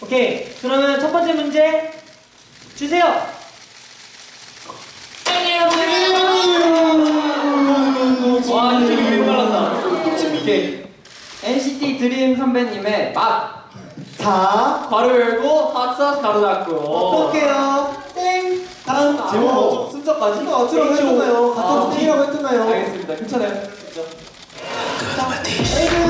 오케이. 그러면 첫 번째 문제 주세요. 와 기분 빨랐다. 오케이. NCT 드림 선배님의 맛 자, 괄호 열고 핫sauce 가로 닫고. 어떡해요? 땡! 다음 제목 어, 뭐죠? 순서까지? 순서 어쩌라고 했잖아요. 아, 같은 T라고 했잖아요. 알겠습니다. 괜찮아요. 진짜. 오케이.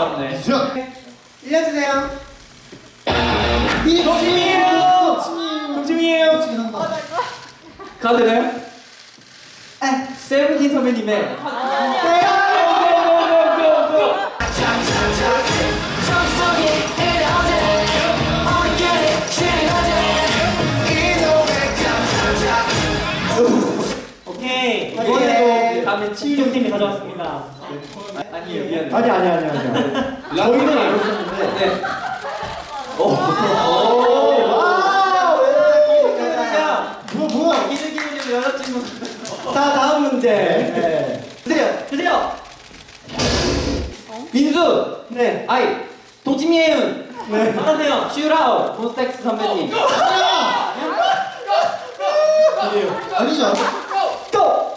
아, 아깝네. 일려주세요. 동심이에요. 동심이에요. 카드 되나요? 세븐틴 선배님의 오케이. 오케이. 이번에도 다음에 치유팀이 가져왔습니다. 아니에요. 미안해요. 아니, 아니, 아니, 아니. 저희는 알고 있었는데. 네. 오, 와, 왜 뭐, 뭐야? 자, 다음 문제. 네. 주세요. 주세요. 민수 네. 아이 도지미혜윤 네. 말하세요. 슈라우 돈스택스 선배님 아니죠. 또. 아,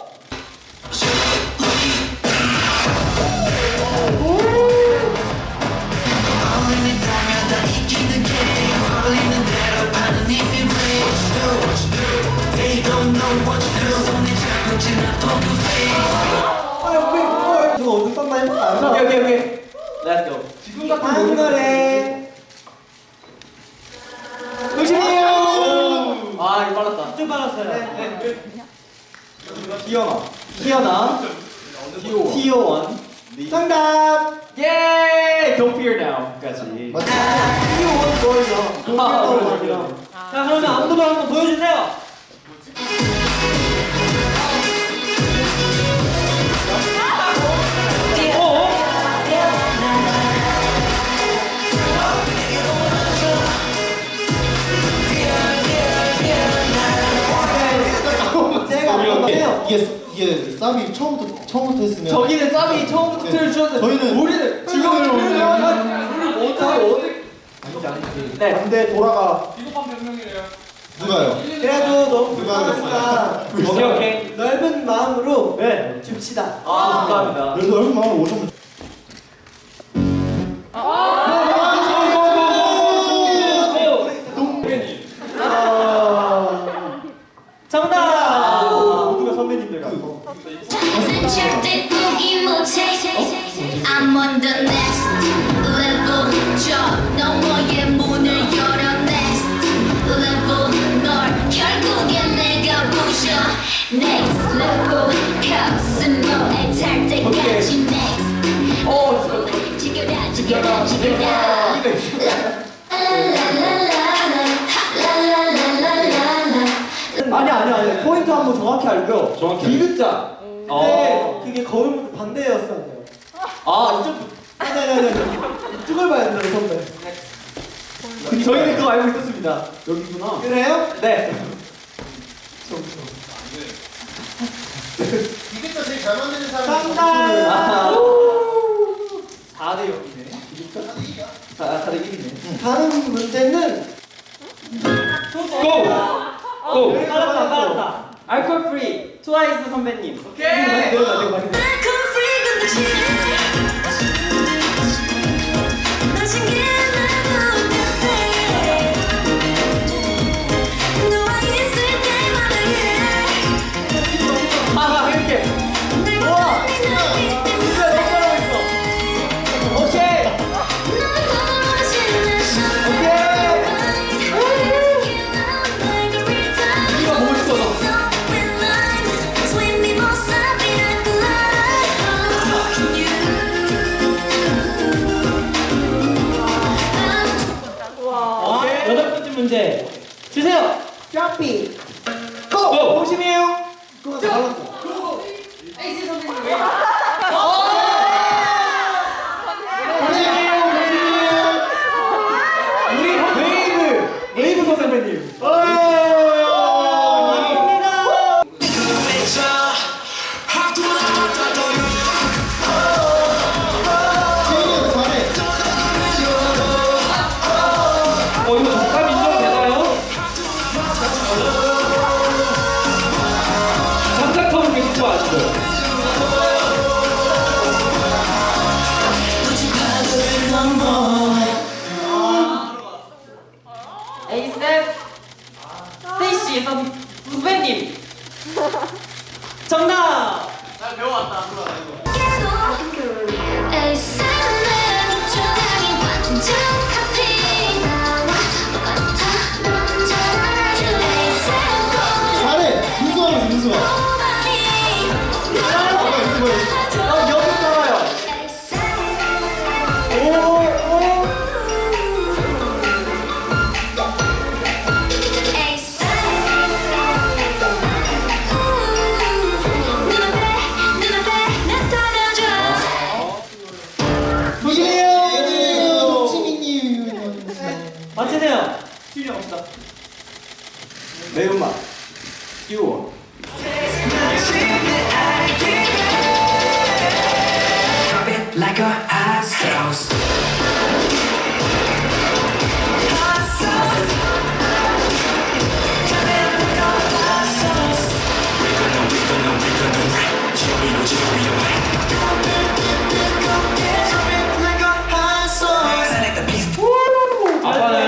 아 이거 빨랐다. 좀 빨랐어요. 네. 기현아 기현아. 티오. 티오원. 정답. 예. Don't fear now.까지. 티오원 거예요. 아, 동기랑 자, 그러면 안무도 한번 보여주세요. 이게 이게 쌈이 처음부터 처음부터 했으면 저기는 쌈이 처음부터 틀을 주었는데 저희는 우리는 지금 틀을 오면 우리 못하고 어디? 아니지 아니지 네. 반대 돌아가. 누가요? 그래도 너무 누가 불쌍하니까 오케이 오케이. 넓은 마음으로 네. 줍시다. 아 감사합니다. 그래도 얼마 마음을 오셨면 아니 아니 아니 포인트 한 번 정확히 알고요. 정확히. 근데 어. 그게 걸음 반대였어요. 아 이쪽 아니 아니 아니 아니. 이쪽을 봐야 돼요 선배. 저희는 그거 알고 있었습니다. 여기구나. 그래요? 네. 이게 제일 잘 만드는 사람이 정답. 아. 4대 0이네. 아 4대 1이네. 다음 문제는 고! 고! 빨랐다, 빨랐다. 알콜 프리 트와이스 선배님 오케이. 내가 내가 말해. 문제 주세요. 점핑. 선배님. 정답. 잘 배워왔다. 앞으로 안 해도. 없잖아요. 필요 없다. 매운맛. 띄워. Like a house.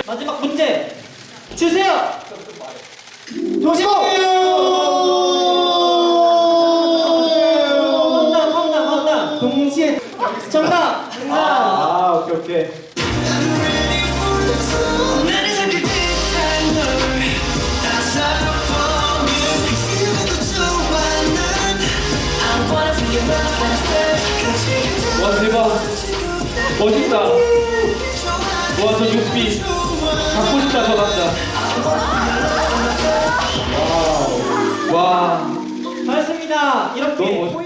마지막 문제 주세요. 조시고. 황당 황당 황당 동시에 정답. 아, 아 오케이 오케이. 와 대박 멋있다. 와저 육비. 갖고 싶다 저 남자 와와. 반갑습니다. 이렇게